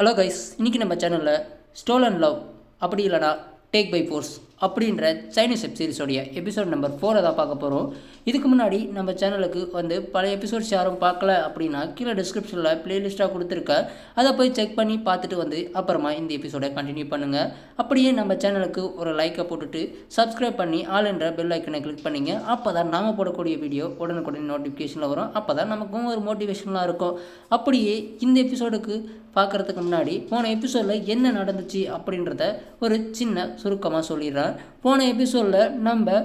Hello guys இன்றைக்கி நம்ம சேனலில் ஸ்டோல் அண்ட் லவ் அப்படி இல்லைனா டேக் பை ஃபோர்ஸ் அப்படின்ற சைனீஸ் வெப் சீரிஸோடைய எபிசோட் நம்பர் ஃபோரை தான் பார்க்க போகிறோம் இதுக்கு முன்னாடி நம்ம சேனலுக்கு வந்து பல எபிசோட்ஸ் யாரும் பார்க்கல அப்படின்னா கீழே டிஸ்கிரிப்ஷனில் ப்ளேலிஸ்ட்டாக கொடுத்துருக்கேன் அதை போய் செக் பண்ணி பார்த்துட்டு வந்து அப்புறமா இந்த எபிசோடை கண்டினியூ பண்ணுங்கள் அப்படியே நம்ம சேனலுக்கு ஒரு லைக்கை போட்டுட்டு சப்ஸ்கிரைப் பண்ணி ஆல் என்ற பெல் ஐக்கனை கிளிக் பண்ணிங்க. அப்போ தான் நாம போடக்கூடிய வீடியோ உடனுக்குடனே நோட்டிஃபிகேஷனில் வரும். அப்போ தான் நமக்கும் ஒரு மோட்டிவேஷனாக இருக்கும். அப்படியே இந்த எபிசோடுக்கு பார்க்குறதுக்கு முன்னாடி போன எபிசோடில் என்ன நடந்துச்சு அப்படின்றத ஒரு சின்ன சுருக்கமாக சொல்லிடுறேன். போன எபிசோடில் நம்ம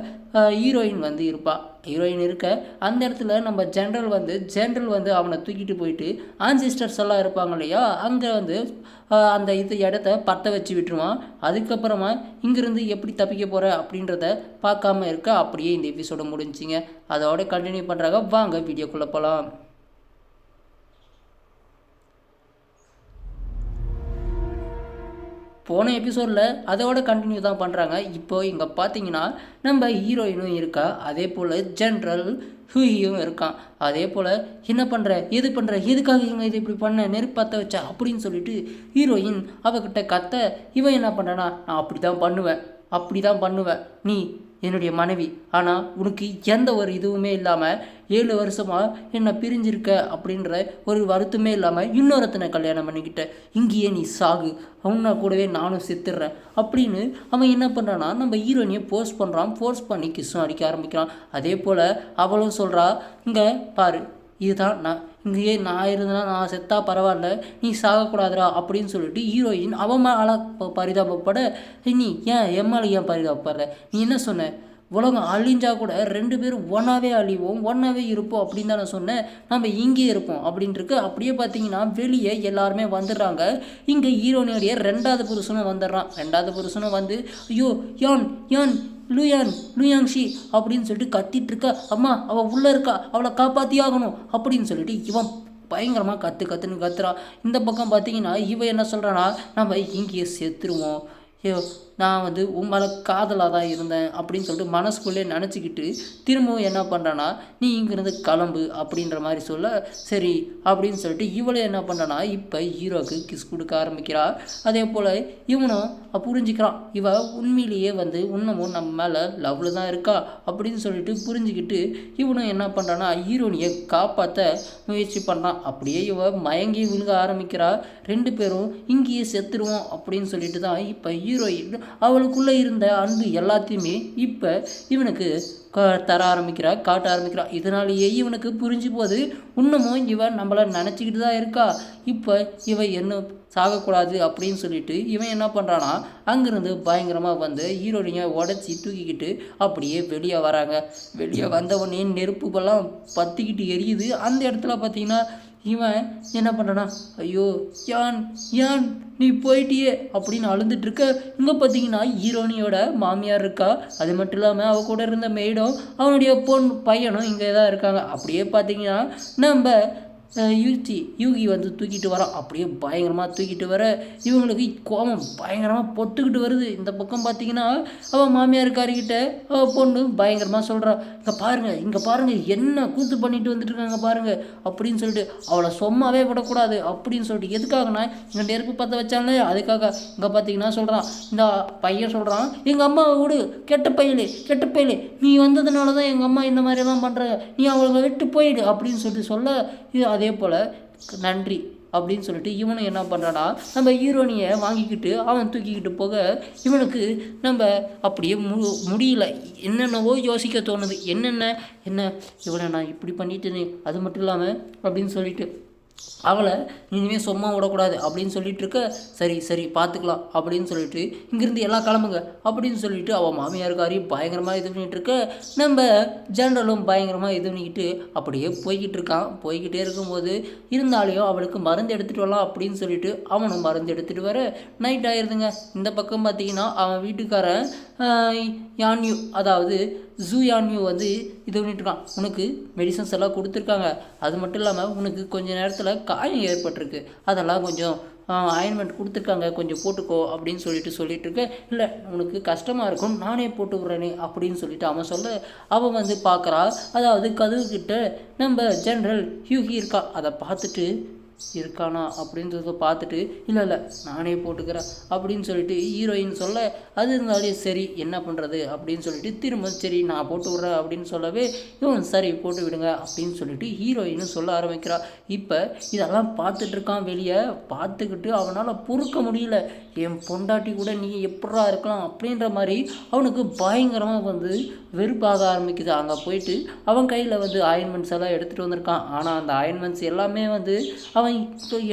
ஹீரோயின் வந்து இருப்பாள் ஹீரோயின் இருக்க அந்த இடத்துல நம்ம ஜென்ரல் வந்து ஜென்ரல் வந்து அவனை தூக்கிட்டு போயிட்டு ஆன்சிஸ்டர்ஸ் எல்லாம் இருப்பாங்க இல்லையா? அங்கே வந்து அந்த இது இடத்த பற்ற வச்சு விட்டுருவான். அதுக்கப்புறமா இங்கேருந்து எப்படி தப்பிக்க போகிற அப்படின்றத பார்க்காம இருக்க அப்படியே இந்த எபிசோடு முடிஞ்சிங்க அதோட கண்டினியூ பண்ணுறாங்க வாங்க வீடியோக்குள்ளே போகலாம் போன எபிசோடில் அதோட கண்டினியூ தான் பண்ணுறாங்க இப்போ இங்கே பார்த்தீங்கன்னா நம்ம ஹீரோயினும் இருக்கா. அதே போல் ஜென்ரல் ஹூயும் இருக்கான். அதே போல் என்ன பண்ணுற எது பண்ணுற எதுக்காக இவங்க இது இப்படி பண்ண? நெருப்பத்த வச்ச? அப்படின்னு சொல்லிட்டு ஹீரோயின் அவகிட்ட கத்த இவன் என்ன பண்ணுறனா நான் அப்படி தான் பண்ணுவேன். அப்படி தான் பண்ணுவேன். நீ என்னுடைய மனைவி. ஆனால் உனக்கு எந்த ஒரு இதுவுமே இல்லாமல் ஏழு வருஷமாக என்னை பிரிஞ்சிருக்க அப்படின்ற ஒரு வருத்தமே இல்லாமல் இன்னொருத்தனை கல்யாணம் பண்ணிக்கிட்ட. இங்கேயே நீ சாகு. அவனா கூடவே நானும் செத்துடுறேன் அப்படின்னு அவன் என்ன பண்ணுறான்னா நம்ம ஹீரோயினியை போஸ்ட் பண்ணுறான் ஃபோர்ஸ் பண்ணி கிஸ்ஸும் அடிக்க ஆரம்பிக்கிறான். அதே போல் அவளும் சொல்கிறா இங்கே பாரு இதுதான் நான் இங்கேயே நான் இருந்தேன்னா நான் செத்தா பரவாயில்ல நீ சாகக்கூடாதுடா அப்படின்னு சொல்லிட்டு ஹீரோயின் அவன் பரிதாபப்பட நீ ஏன் எம்மால ஏன் பரிதாபப்படுற? நீ என்ன சொன்ன? உலகம் அழிஞ்சா கூட ரெண்டு பேரும் ஒன்றாவே அழிவோம் ஒன்றாவே இருப்போம் அப்படின்னு தான் நான் சொன்னேன் நம்ம இங்கே இருப்போம் அப்படின்ட்டுருக்கு. அப்படியே பார்த்தீங்கன்னா வெளியே எல்லாருமே வந்துடுறாங்க. இங்கே ஹீரோனியோடைய ரெண்டாவது புருஷனும் வந்துடுறான். ரெண்டாவது புருஷனும் வந்து ஐயோ யான் யான் லுயான் லூயாங்ஷி அப்படின்னு சொல்லிட்டு கத்திட்டு இருக்க. அம்மா அவள் உள்ளே இருக்கா. அவளை காப்பாற்றி ஆகணும் அப்படின்னு சொல்லிட்டு இவன் பயங்கரமாக கற்று கற்றுன்னு கத்துறான் இந்த பக்கம் பார்த்தீங்கன்னா இவன் என்ன சொல்கிறானா நம்ம இங்கேயே செத்துருவோம். ஏ நான் வந்து உன் மேலே காதலாக தான் இருந்தேன் அப்படின்னு சொல்லிட்டு மனசுக்குள்ளே நினச்சிக்கிட்டு திரும்பவும் என்ன பண்ணுறான்னா நீ இங்கேருந்து கிளம்பு அப்படின்ற மாதிரி சொல்ல சரி அப்படின்னு சொல்லிட்டு இவளே என்ன பண்ணுறான்னா இப்போ ஹீரோக்கு கிஸ் கொடுக்க ஆரம்பிக்கிறா. அதே போல் இவனும் புரிஞ்சுக்கிறான். இவ உண்மையிலேயே வந்து இன்னமும் நம்ம மேலே லவ்வில் தான் இருக்கா அப்படின்னு சொல்லிட்டு புரிஞ்சுக்கிட்டு இவனும் என்ன பண்ணுறான்னா ஹீரோனியை காப்பாற்ற முயற்சி பண்ணுறான் அப்படியே இவ மயங்கி விழுக ஆரம்பிக்கிறா. ரெண்டு பேரும் இங்கேயே செத்துருவோம் அப்படின்னு சொல்லிட்டு தான் இப்போ ஹீரோயின் அவளுக்குள்ளே இருந்த அன்பு எல்லாத்தையுமே இப்போ இவனுக்கு தர ஆரம்பிக்கிறா காட்ட ஆரம்பிக்கிறா. இதனாலேயே இவனுக்கு புரிஞ்சு போது இன்னமும் இவன் நம்மளை நினச்சிக்கிட்டு தான் இருக்கா. இப்போ இவன் என்ன சாகக்கூடாது அப்படின்னு சொல்லிட்டு இவன் என்ன பண்ணுறான்னா அங்கேருந்து பயங்கரமாக வந்து ஹீரோயினை உடச்சி தூக்கிக்கிட்டு அப்படியே வெளியே வராங்க. வெளியே வந்தவொடனே நெருப்புகள்லாம் பற்றிக்கிட்டு எரியுது. அந்த இடத்துல பார்த்தீங்கன்னா இவன் என்ன பண்ணுறானா ஐயோ யான் யான் நீ போயிட்டியே அப்படின்னு அழுந்துட்டு இருக்க. இங்கே பார்த்தீங்கன்னா ஹீரோனியோட மாமியார் இருக்கா. அது மட்டும் இல்லாமல் அவ கூட இருந்த மெய்டும் அவனுடைய பொன் பையனும் இங்கே தான் இருக்காங்க. அப்படியே பார்த்தீங்கன்னா நம்ம யூகி யூகி வந்து தூக்கிட்டு வர அப்படியே பயங்கரமாக தூக்கிட்டு வர இவங்களுக்கு கோபம் பயங்கரமாக பொத்துக்கிட்டு வருது. இந்த பக்கம் பார்த்தீங்கன்னா அவள் மாமியாருக்காரிக்கிட்ட அவள் பொண்ணு பயங்கரமாக சொல்கிறா இங்கே பாருங்கள் இங்கே பாருங்கள் என்ன கூத்து பண்ணிட்டு வந்துட்டு இருக்காங்க பாருங்கள் அப்படின்னு சொல்லிட்டு அவளை சும்மாவே விடக்கூடாது அப்படின்னு சொல்லிட்டு எதுக்காகனா இங்கே நெருப்பு பற்ற வச்சாலே அதுக்காக இங்கே பார்த்தீங்கன்னா சொல்கிறான் இந்த பையன் சொல்கிறான் எங்கள் அம்மாவை விடு கெட்ட பையலு கெட்ட பையலு நீ வந்ததுனால தான் எங்கள் அம்மா இந்த மாதிரியெல்லாம் பண்ணுறாங்க நீ அவளை விட்டு போயிடு அப்படின்னு சொல்லிட்டு சொல்ல இது அதே போல் நன்றி அப்படின்னு சொல்லிட்டு இவனும் என்ன பண்ணுறான்னா நம்ம ஹீரோனியை வாங்கிக்கிட்டு அவன் தூக்கிக்கிட்டு போக இவனுக்கு நம்ம அப்படியே மு முடியல. என்னென்னவோ யோசிக்க தோணுது. என்னென்ன? என்ன? இவனை நான் இப்படி பண்ணிட்டேனே அது மட்டும் இல்லாமல் அப்படின்னு சொல்லிட்டு அவளை இனிமேல் சும்மா விடக்கூடாது அப்படின்னு சொல்லிட்டு இருக்க சரி சரி பார்த்துக்கலாம் அப்படின்னு சொல்லிட்டு இங்கேருந்து எல்லாம் கிளம்புங்க அப்படின்னு சொல்லிட்டு அவள் மாமியாருக்காரையும் பயங்கரமாக இது பண்ணிகிட்டு இருக்க நம்ம ஜென்ரலும் பயங்கரமாக இது பண்ணிக்கிட்டு அப்படியே போய்கிட்டு இருக்கான். போய்கிட்டே இருக்கும்போது இருந்தாலையும் அவளுக்கு மருந்து எடுத்துகிட்டு வரலாம் அப்படின்னு சொல்லிட்டு அவனும் மருந்து எடுத்துகிட்டு வர நைட் ஆயிடுதுங்க இந்த பக்கம் பார்த்தீங்கன்னா அவன் வீட்டுக்காரன் யான்யூ அதாவது ஜூ யான்யூ வந்து இது பண்ணிட்டுருக்கான். உனக்கு மெடிசன்ஸ் எல்லாம் கொடுத்துருக்காங்க. அது மட்டும் இல்லாமல் உனக்கு கொஞ்சம் நேரத்தில் காயம் ஏற்பட்டிருக்கு. அதெல்லாம் கொஞ்சம் அயன்மெண்ட் கொடுத்துருக்காங்க. கொஞ்சம் போட்டுக்கோ அப்படின்னு சொல்லிட்டு சொல்லிட்டு இருக்க இல்லை உனக்கு கஷ்டமாக இருக்கும். நானே போட்டு விட்றேனே அப்படின்னு சொல்லிட்டு அவன் சொல்ல அவன் வந்து பார்க்குறா அதாவது கதவுக்கிட்ட நம்ம ஜென்ரல் ஹியூகி இருக்கா. அதை பார்த்துட்டு இருக்கானா அப்படின்றத பார்த்துட்டு இல்லை இல்லை நானே போட்டுக்கிறேன் அப்படின்னு சொல்லிட்டு ஹீரோயின் சொல்ல அது இருந்தாலே சரி என்ன பண்ணுறது அப்படின்னு சொல்லிட்டு திரும்ப சரி நான் போட்டு விட்றேன் அப்படின்னு சொல்லவே இவன் சரி போட்டு விடுங்க அப்படின்னு சொல்லிட்டு ஹீரோயினும் சொல்ல ஆரம்பிக்கிறா. இப்போ இதெல்லாம் பார்த்துட்ருக்கான் வெளியே பார்த்துக்கிட்டு அவனால் பொறுக்க முடியல. என் பொண்டாட்டி கூட நீ எப்படா இருக்கலாம்? அப்படின்ற மாதிரி அவனுக்கு பயங்கரமாக வந்து வெறுப்பாக ஆரம்பிக்குது. அங்கே போயிட்டு அவன் கையில் வந்து ஆயின்மெண்ட்ஸ் எல்லாம் எடுத்துகிட்டு வந்திருக்கான். ஆனால் அந்த ஆயின்மெண்ட்ஸ் எல்லாமே வந்து அவன்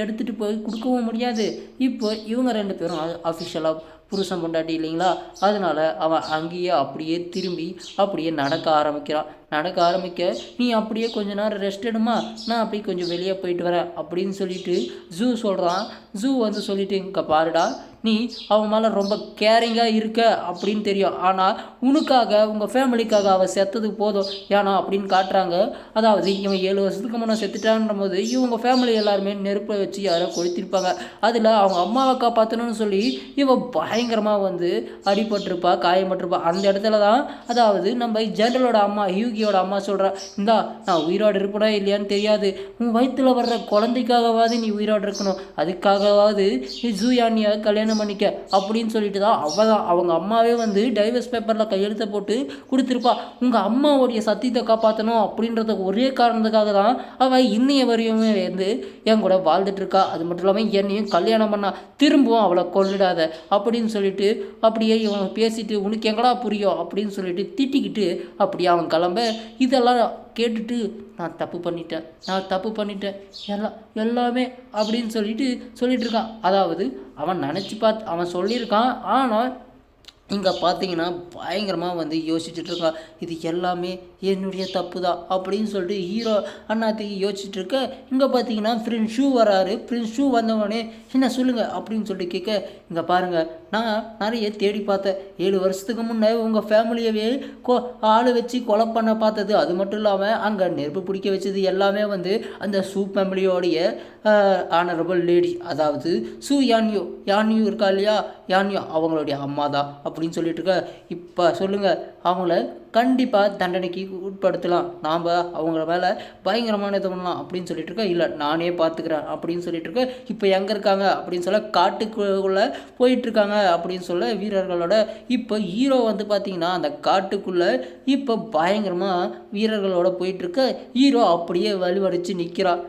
எடுத்துகிட்டு போய் கொடுக்கவும் முடியாது. இப்போ இவங்க ரெண்டு பேரும் அஃபிஷியலாக புருஷன் பொண்டாட்டி இல்லைங்களா? அதனால் அவன் அங்கேயே அப்படியே திரும்பி அப்படியே நடக்க ஆரம்பிக்கிறான். நடக்க ஆரம்பிக்க நீ அப்படியே கொஞ்ச நேரம் ரெஸ்ட் எடுமா நான் அப்படியே கொஞ்சம் வெளியே போயிட்டு வரேன். அப்படின்னு சொல்லிட்டு ஜூ சொல்கிறான் ஜூ வந்து சொல்லிட்டு இங்கே பாருடா நீ அவன் மேலே ரொம்ப கேரிங்காக இருக்க அப்படின்னு தெரியும். ஆனால் உனக்காக உங்கள் ஃபேமிலிக்காக அவள் செத்தது போதும். ஏன்னா அப்படின்னு காட்டுறாங்க. அதாவது இவன் ஏழு வருஷத்துக்கு முன்னே செத்துட்டான்ற போது இவங்க ஃபேமிலி எல்லாருமே நெருப்பை வச்சு யாரோ கொளுத்திருப்பாங்க. அதில் அவங்க அம்மாவை காப்பாற்றணும்னு சொல்லி இவன் பயங்கரமாக வந்து அடிபட்டிருப்பா காயப்பட்டிருப்பா. அந்த இடத்துல தான் அதாவது நம்ம ஜெனரலோட அம்மா ஹியூகியோட அம்மா சொல்கிறா இந்தா நான் உயிரோடு இருப்பனா இல்லையான்னு தெரியாது. உன் வயிற்றுல வர்ற குழந்தைக்காகவாது நீ உயிரோடு இருக்கணும். அதுக்காகவாவது நீ ஜூயானியை கல்யாணம் பண்ணிக்க அப்படின்னு சொல்லிட்டு தான் அவ தான் அவங்க அம்மாவே வந்து டைவர்ஸ் பேப்பரில் கையெழுத்த போட்டு கொடுத்துருப்பா. உங்கள் அம்மாவுடைய சத்தியத்தை காப்பாற்றணும் அப்படின்றத ஒரே காரணத்துக்காக தான் அவள் இன்னைய வரையுமே வந்து என் கூட வாழ்ந்துட்டு இருக்கா. அது மட்டும் இல்லாமல் என்னையும் கல்யாணம் பண்ணா திரும்பவும் அவளை கொல்லிடாத அப்படின்னு சொல்லிட்டு அப்படியே இவன் பேசிட்டு உனக்கு எங்கடா புரியும்? அப்படின்னு சொல்லிட்டு திட்டிக்கிட்டு அப்படியே அவன் கிளம்ப. இதெல்லாம் கேட்டுட்டு நான் தப்பு பண்ணிட்டேன். நான் தப்பு பண்ணிட்டேன். எல்லாம் எல்லாமே அப்படின்னு சொல்லிட்டு சொல்லிட்டு இருக்கான். அதாவது அவன் நினச்சி பார்த்து அவன் சொல்லியிருக்கான். ஆனால் இங்கே பார்த்தீங்கன்னா பயங்கரமாக வந்து யோசிச்சுட்டு இருக்கா இது எல்லாமே என்னுடைய தப்பு தான் அப்படின்னு சொல்லிட்டு ஹீரோ அண்ணாத்துக்கு யோசிச்சுட்டு இருக்க இங்கே பார்த்தீங்கன்னா ஃப்ரெண்ட் ஷூ வராரு. ஃப்ரெண்ட் ஷூ வந்தவொடனே என்ன சொல்லுங்கள் அப்படின்னு சொல்லிட்டு கேட்க இங்கே பாருங்கள் நான் நிறைய தேடி பார்த்தேன். ஏழு வருஷத்துக்கு முன்னே உங்கள் ஃபேமிலியவே கொ ஆள் வச்சு கொலை பண்ண பார்த்தது. அது மட்டும் இல்லாமல் அங்கே நெருப்பு பிடிக்க வச்சது எல்லாமே வந்து அந்த சூ ஃபேமிலியோடைய ஆனரபிள் லேடி அதாவது சூ யான்யூ யான்யூ இருக்கா இல்லையா? யான்யூ அவங்களுடைய அம்மா தான் அப்படின்னு சொல்லிட்டு இருக்க இப்போ சொல்லுங்கள் அவங்கள கண்டிப்பாக தண்டனைக்கு உட்படுத்தலாம். நாம் அவங்கள மேலே பயங்கரமான இது பண்ணலாம் அப்படின்னு சொல்லிட்டு இருக்க இல்லை நானே பார்த்துக்கிறேன் அப்படின்னு சொல்லிட்டு இருக்க இப்போ எங்கே இருக்காங்க அப்படின்னு சொல்ல காட்டுக்குள்ளே போயிட்டுருக்காங்க அப்படின்னு சொல்ல வீரர்களோட. இப்போ ஹீரோ வந்து பார்த்தீங்கன்னா அந்த காட்டுக்குள்ளே இப்போ பயங்கரமாக வீரர்களோட போயிட்டுருக்க. ஹீரோ அப்படியே வலுவடைச்சு நிற்கிறான்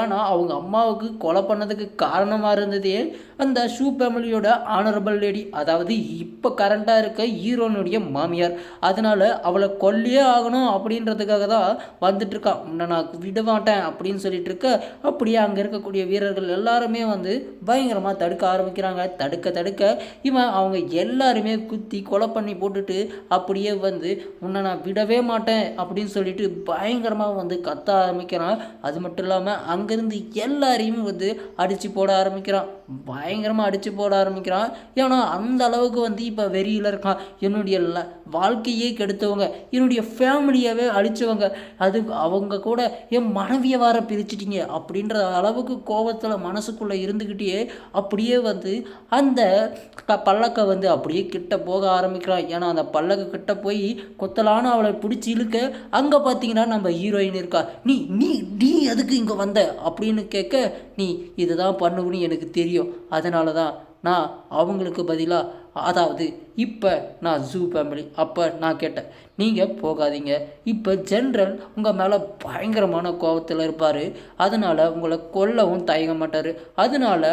ஏன்னா அவங்க அம்மாவுக்கு கொலை பண்ணதுக்கு காரணமாக இருந்ததே அந்த ஷூ ஃபேமிலியோட ஆனரபிள் லேடி அதாவது இப்போ கரண்ட்டாக இருக்க ஹீரோனுடைய மாமியார். அதனால் அவளை கொல்லியே ஆகணும் அப்படின்றதுக்காக தான் வந்துட்டுருக்கா உன்னை நான் விட மாட்டேன் அப்படின்னு சொல்லிட்டு இருக்க அப்படியே அங்கே இருக்கக்கூடிய வீரர்கள் எல்லாருமே வந்து பயங்கரமாக தடுக்க ஆரம்பிக்கிறாங்க. தடுக்க தடுக்க இவன் அவங்க எல்லாருமே குத்தி கொலை பண்ணி போட்டுட்டு அப்படியே வந்து உன்னை நான் விடவே மாட்டேன் அப்படின்னு சொல்லிட்டு பயங்கரமாக வந்து கத்த ஆரம்பிக்கிறான். அது மட்டும் இல்லாமல் அங்கேருந்து எல்லாரையும் வந்து அடித்து போட ஆரம்பிக்கிறான். பயங்கரமாக அடித்து போட ஆரம்பிக்கிறான். ஏன்னா அந்த அளவுக்கு வந்து இப்போ வெறியில் இருக்கான். என்னுடைய ல- வாழ்க்கையே கெடுத்தவங்க என்னுடைய ஃபேமிலியவே அழிச்சவங்க அது அவங்க கூட என் மனைவியை வர பிரிச்சிட்டிங்க அப்படின்ற அளவுக்கு கோபத்தில் மனசுக்குள்ளே இருந்துக்கிட்டே அப்படியே வந்து அந்த பல்லக்கை வந்து அப்படியே கிட்ட போக ஆரம்பிக்கிறான். ஏன்னா அந்த பல்லக்கு கிட்ட போய் கொத்தலான அவளை பிடிச்சி இழுக்க அங்கே பார்த்தீங்கன்னா நம்ம ஹீரோயின் இருக்கா. நீ நீ நீ எதுக்கு இங்கே வந்த அப்படின்னு கேட்க நீ இதுதான் பண்ணுவன்னு எனக்கு தெரியும். அதனால தான் நான் அவங்களுக்கு பதிலாக அதாவது இப்போ நான் ஜூ ஃபேமிலி அப்போ நான் கேட்டேன். நீங்கள் போகாதீங்க. இப்போ ஜென்ரல் உங்கள் மேலே பயங்கரமான கோபத்தில் இருப்பார். அதனால் உங்களை கொல்லவும் தயங்க மாட்டார். அதனால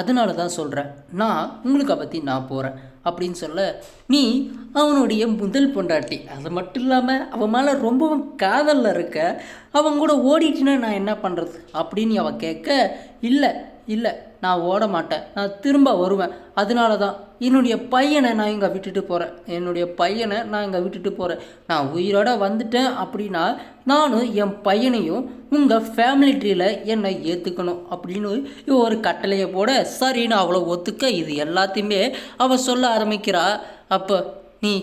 அதனால தான் சொல்கிறேன் நான் உங்களுக்கு பற்றி நான் போகிறேன் அப்படின்னு சொல்ல நீ அவனுடைய முதல் பொண்டாட்டி. அது மட்டும் இல்லாமல் அவன் மேலே ரொம்பவும் காதலில் இருக்க அவன் கூட ஓடிட்டுனா நான் என்ன பண்ணுறது அப்படின்னு அவன் கேட்க இல்லை இல்லை நான் ஓட மாட்டேன் நான் திரும்ப வருவேன். அதனால தான் என்னுடைய பையனை நான் இங்கே விட்டுட்டு போகிறேன் என்னுடைய பையனை நான் இங்கே விட்டுட்டு போகிறேன் நான் உயிரோட வந்துட்டேன் அப்படின்னா நானும் என் பையனையும் உங்கள் ஃபேமிலி ட்ரீல என்னை ஏற்றுக்கணும் அப்படின்னு ஒரு கட்டளையை போட சரின்னு அவளை ஒத்துக்க இது எல்லாத்தையுமே அவள் சொல்ல ஆரம்பிக்கிறா. அப்போ நீ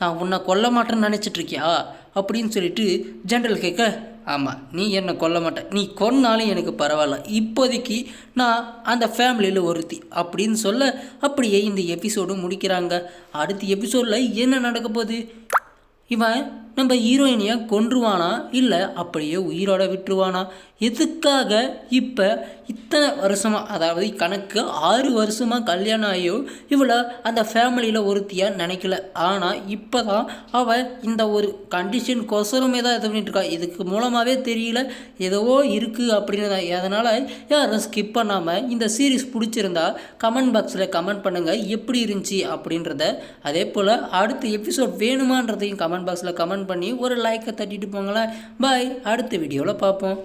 நான் உன்னை கொல்ல மாட்டேன்னு நினச்சிட்ருக்கியா அப்படின்னு சொல்லிட்டு ஜென்ரல் கேட்க ஆமாம் நீ என்னை கொல்ல மாட்ட. நீ கொன்னாலும் எனக்கு பரவாயில்ல. இப்போதைக்கு நான் அந்த ஃபேமிலியில் ஒருத்தி அப்படின்னு சொல்ல அப்படியே இந்த எபிசோடு முடிக்கிறாங்க. அடுத்த எபிசோடில் என்ன நடக்க போகுது? இவன் நம்ம ஹீரோயினியை கொன்றுவானா? இல்லை அப்படியே உயிரோட விட்டுருவானா? எதுக்காக இப்போ இத்தனை வருஷமாக அதாவது கணக்கு ஆறு வருஷமாக கல்யாணம் ஆகியோ இவளை அந்த ஃபேமிலியில் ஒருத்தியாக நினைக்கல. ஆனால் இப்போ தான் அவள் இந்த ஒரு கண்டிஷன் கொசரமே தான் இது பண்ணிட்டு இதுக்கு மூலமாகவே தெரியல. ஏதோ இருக்குது அப்படின்னு தான் அதனால் யாரும் ஸ்கிப் பண்ணாமல் இந்த சீரீஸ் பிடிச்சிருந்தா கமெண்ட் பாக்ஸில் கமெண்ட் பண்ணுங்கள் எப்படி இருந்துச்சு அப்படின்றத. அதே போல் அடுத்த எபிசோட் வேணுமான்றதையும் கமெண்ட் பாக்ஸில் கமெண்ட் பண்ணி ஒரு லைக்கை தட்டிட்டு போங்களேன். பாய் அடுத்த வீடியோவில் பார்ப்போம்.